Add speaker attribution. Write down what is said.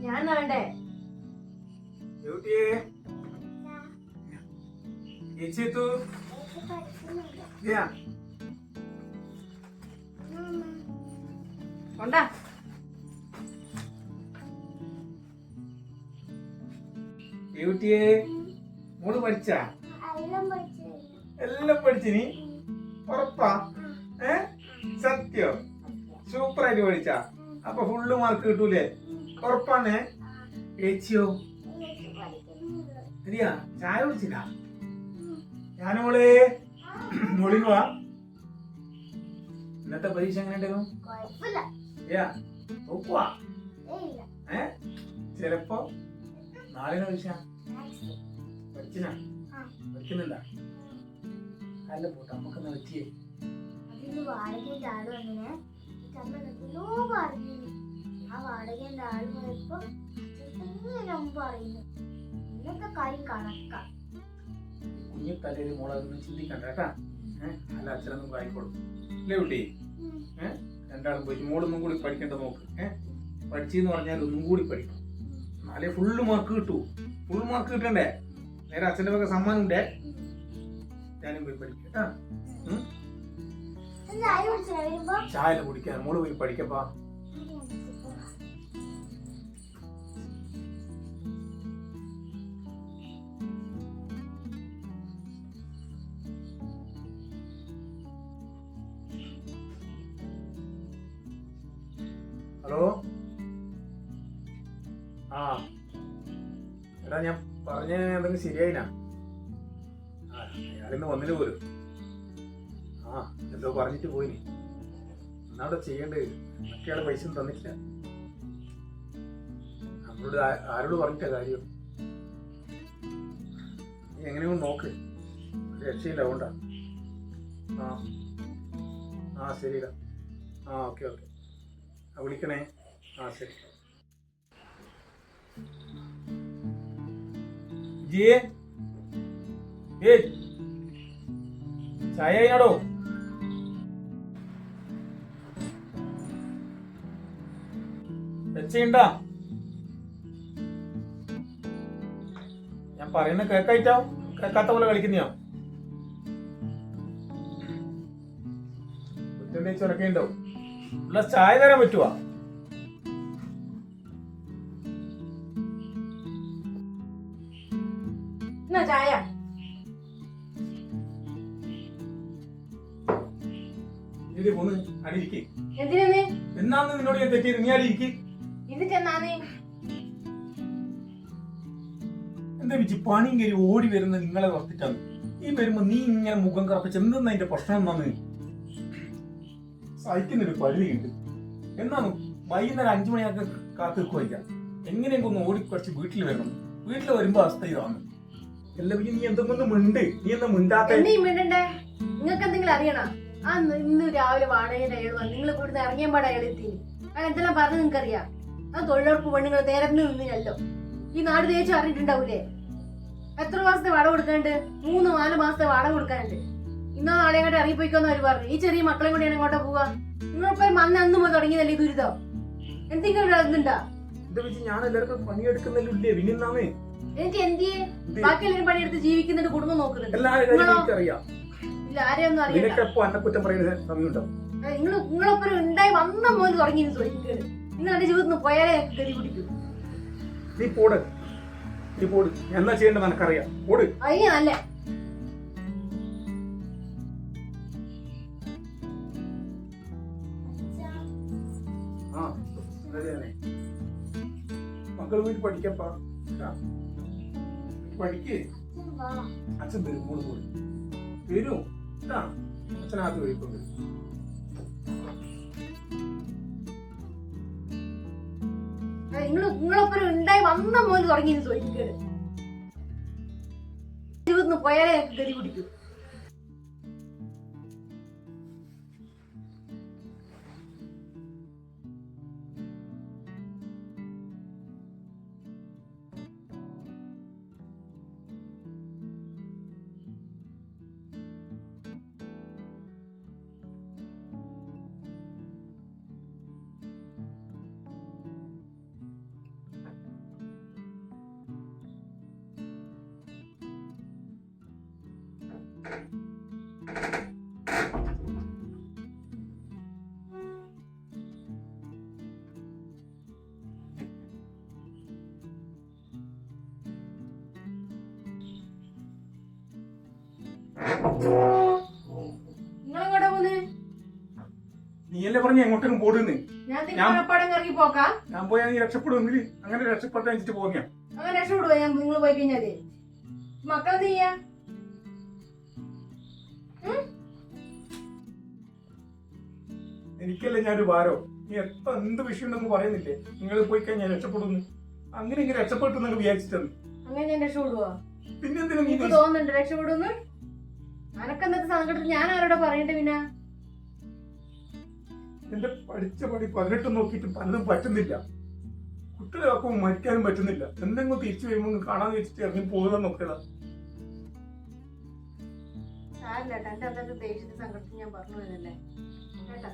Speaker 1: ഞാൻ വേണ്ടേ
Speaker 2: ബ്യൂട്ടിയെ ചേച്ചി എത്തു. ഇല്ല.
Speaker 1: കൊണ്ടാ.
Speaker 2: ബ്യൂട്ടിയെ മോൾ പഠിച്ച? എല്ലാം പഠിച്ചിനി ഉറപ്പാ? ഏ? സത്യം. സൂപ്പറായിട്ട് പഠിച്ച. അപ്പൊ ഫുള്ള് മാർക്ക് കിട്ടൂലേ? ഉറപ്പാണേ. ഏച്ചിയോ? ശരിയാ ചായ കുടിച്ചില്ല? ഞാനോളെ മോളിന് വാ. ഇന്നത്തെ പരീക്ഷ എങ്ങനെ ഉണ്ടായിരുന്നു? ഏ? ചിലപ്പോ നാളെ പരീക്ഷ. പഠിച്ചിനാ?
Speaker 3: ആ.
Speaker 2: പഠിക്കുന്നുണ്ടാ അല്ല പോട്ടെ നമുക്കൊന്ന് വെച്ചേ
Speaker 3: അതിന് വാടകയുടെ ചാടും അങ്ങനെ പറഞ്ഞു ആ വാടകയുടെ ആൾ പോയപ്പോ ഇങ്ങനെ പറയുന്നു. ഇന്നത്തെ കാര്യം കണക്കാ.
Speaker 2: കുഞ്ഞു തലയിൽ മോളൊന്നും ചിന്തിക്കണ്ട കേട്ടാ. അല്ല അച്ഛനൊന്നും കായിക്കോളും അല്ലേ കുട്ടി. ഏഹ് രണ്ടാളും പോയിട്ട് മോളൊന്നും കൂടി പഠിക്കേണ്ട നോക്ക്. ഏഹ് പഠിച്ചെന്ന് പറഞ്ഞാൽ ഒന്നും കൂടി പഠിക്കണം. എന്നാലേ ഫുള്ള് മാർക്ക് കിട്ടൂ. ഫുൾ മാർക്ക് കിട്ടണ്ടേ? നേരെ അച്ഛന്റെ വക സമ്മാനം ഉണ്ടേ? ഞാനും പോയി പഠിക്കാം കേട്ടാ. ചായ കുടിക്കാൻ മോൾ പോയി പഠിക്കപ്പാ. ഹലോ? ആ. എടാ ഞാൻ പറഞ്ഞ എന്തെങ്കിലും ശരിയായിനാ? ആ അയാളിന്ന് വന്നിട്ട് പോലും. ആ എന്തോ പറഞ്ഞിട്ട് പോയിനി. എന്നാവിടെ ചെയ്യേണ്ടത്? മറ്റേയാൾ പൈസ ഒന്നും തന്നിട്ടില്ല. നമ്മളോട് ആരോട് പറഞ്ഞിട്ട കാര്യം? നീ എങ്ങനെയും നോക്ക്. രക്ഷയില്ല അതുകൊണ്ടാ. ആ. ആ ശരിടാ ആ ഓക്കെ ഓക്കെ. വിളിക്കണേ ആ ശരി ജിയേ ഏ ചായ കഴിഞ്ഞാടോ വെച്ചുണ്ടാ ഞാൻ പറയുന്ന കേക്കായിട്ടോ കേക്കാത്ത പോലെ കളിക്കുന്നയോ ചുരക്കുണ്ടാവും ഉള്ള ചായ തരാൻ പറ്റുവാ.
Speaker 1: ചായ?
Speaker 2: എന്നാന്ന് നിന്നോട് ഞാൻ തെറ്റിയത്? നീ
Speaker 1: എന്നിട്ട് എന്നാന്ന്
Speaker 2: എന്താ വെച്ച് പണിയും കയറി ഓടി വരുന്ന നിങ്ങളെ വർത്തിട്ടാണ് ഈ വരുമ്പോ നീ ഇങ്ങനെ മുഖം കറപ്പിച്ച് എന്തെന്നാ അതിന്റെ പ്രശ്നം എന്നാന്ന് സഹിക്കുന്നൊരു പള്ളിയുണ്ട് എന്നാണ് വൈകുന്നേരം അഞ്ചു മണിയാക്കി കാത്തു നിൽക്കുവായിരിക്കാം എങ്ങനെയെങ്കിലും ഒന്ന് ഓടി കുറച്ച് വീട്ടിൽ വരണം. വീട്ടിൽ വരുമ്പോ അവസ്ഥ ഇതാണ്. എല്ലാം നീ എന്തെങ്കിലും മിണ്ട്. നീ എന്താ മിണ്ടാത്ത?
Speaker 1: നീ മിണ്ടണ്ടേ? നിങ്ങൾക്ക് എന്തെങ്കിലും അറിയണ? ആ ഇന്ന് രാവിലെ വാടകയുടെ അയാൾ നിങ്ങൾ ഇവിടുന്ന് ഇറങ്ങിയ പാടെ അയാൾ എത്തി. അയാൾ എന്തെല്ലാം പറഞ്ഞു നിങ്ങൾക്ക് അറിയാം ആ തൊഴിലുറപ്പ് പെണ്ണുങ്ങൾ നേരന്ന് നിന്നില്ലല്ലോ ഈ നാട് തേച്ച് അറിഞ്ഞിട്ടുണ്ടാവൂലേ? എത്ര മാസത്തെ വാടക കൊടുക്കാനുണ്ട്? മൂന്ന് നാല് മാസത്തെ വാടക കൊടുക്കാനുണ്ട്. ഇന്നോ നാളെ അങ്ങോട്ട് ഇറങ്ങിപ്പോയിക്കോന്ന് അവർ പറഞ്ഞു. ഈ ചെറിയ മക്കളെ കൂടിയാണ് അങ്ങോട്ട് പോവാ. നിങ്ങളിപ്പോ അന്ന് അന്ന് മുതൽ തുടങ്ങിയതല്ലേ ഈ ദുരിതം? എന്തെങ്കിലും ഇതുണ്ടാ
Speaker 2: എന്താ വെച്ച് ഞാൻ എല്ലാവർക്കും പണിയെടുക്കുന്നില്ലേ
Speaker 1: എനിക്ക് എന്തിയെ ബാക്കി എല്ലാവരും പണിയെടുത്ത് ജീവിക്കുന്നുണ്ട് കുടുംബം നോക്കുന്നുണ്ട്. ഇല്ല ആരെയൊന്നും
Speaker 2: അറിയില്ല
Speaker 1: നിങ്ങൾ നിങ്ങളൊപ്പം ഉണ്ടായി വന്ന മോന് തുടങ്ങി ചോദിക്കുന്നത് നിങ്ങൾ എന്റെ ജീവിതത്തിൽ പോയാലേ ഗതി പിടിക്കൂ.
Speaker 2: നീ പോട്. നീ പോട്. എന്നാ ചെയ്യേണ്ടത് എനിക്കറിയാം പോട്.
Speaker 1: അയ്യ നല്ല
Speaker 2: മക്കൾ പോയിട്ട് പഠിക്കപ്പാ. പഠിക്കേ.
Speaker 3: അച്ഛൻ
Speaker 2: വരും മോൾ പോയി വരും. കേട്ടാ അച്ഛനകത്ത്
Speaker 1: നിങ്ങൾ നിങ്ങളൊപ്പം ഉണ്ടായി വന്ന മുതൽ തുടങ്ങി പോയാലേ ഗതി പിടിക്കൂ.
Speaker 2: നിങ്ങളെങ്ങോട്ടാ പോന്ന്? നീയല്ലേ പറഞ്ഞ എങ്ങോട്ടും പോടുന്ന്?
Speaker 1: ഞാൻ നിങ്ങളെപ്പാടം കറങ്ങി പോക്കാ.
Speaker 2: ഞാൻ പോയാ നീ രക്ഷപ്പെടുമെങ്കിൽ അങ്ങനെ രക്ഷപ്പെട്ട വെച്ചിട്ട്
Speaker 1: അങ്ങനെ രക്ഷപ്പെടുവോ? ഞാൻ നിങ്ങൾ പോയി കഴിഞ്ഞാൽ. മക്കളെ ചെയ്യാ?
Speaker 2: എനിക്കല്ലേ ഞാനൊരു ഭാരോ. നീ എത്ര എന്ത് വിഷയം ഉണ്ടെന്ന് പറയുന്നില്ലേ? നിങ്ങൾ പോയി കഴിഞ്ഞാൽ രക്ഷപ്പെടുന്നു അങ്ങനെ ഇങ്ങനെ രക്ഷപ്പെട്ടു നിങ്ങൾ വിചാരിച്ചിട്ടെന്ന്
Speaker 1: അങ്ങനെ ഞാൻ രക്ഷപ്പെടുവോ?
Speaker 2: പിന്നെന്തിനാ നീ
Speaker 1: തോന്നുന്നുണ്ട് രക്ഷപ്പെടുന്നു അനക്കെന്തൊക്കെ സങ്കടത്തിൽ ഞാൻ ആരോടെ പറയണ്ടേ പിന്നെ
Speaker 2: എന്റെ പഠിച്ച പടി പതിനെട്ട് നോക്കിയിട്ട് പലതും പറ്റുന്നില്ല. കുട്ടികളൊക്കെ മരിക്കാനും പറ്റുന്നില്ല. എന്തെങ്കിലും തിരിച്ചു വരുമ്പോൾ കാണാൻ വെച്ചിട്ട് ഇറങ്ങി പോകുന്ന നോക്കിയതാ
Speaker 1: സാരില്ല എന്റെ അന്നത്തെ ദേഷ്യത്തെ സങ്കടത്തിൽ ഞാൻ പറഞ്ഞു വരുന്നല്ലേ കേട്ടാ?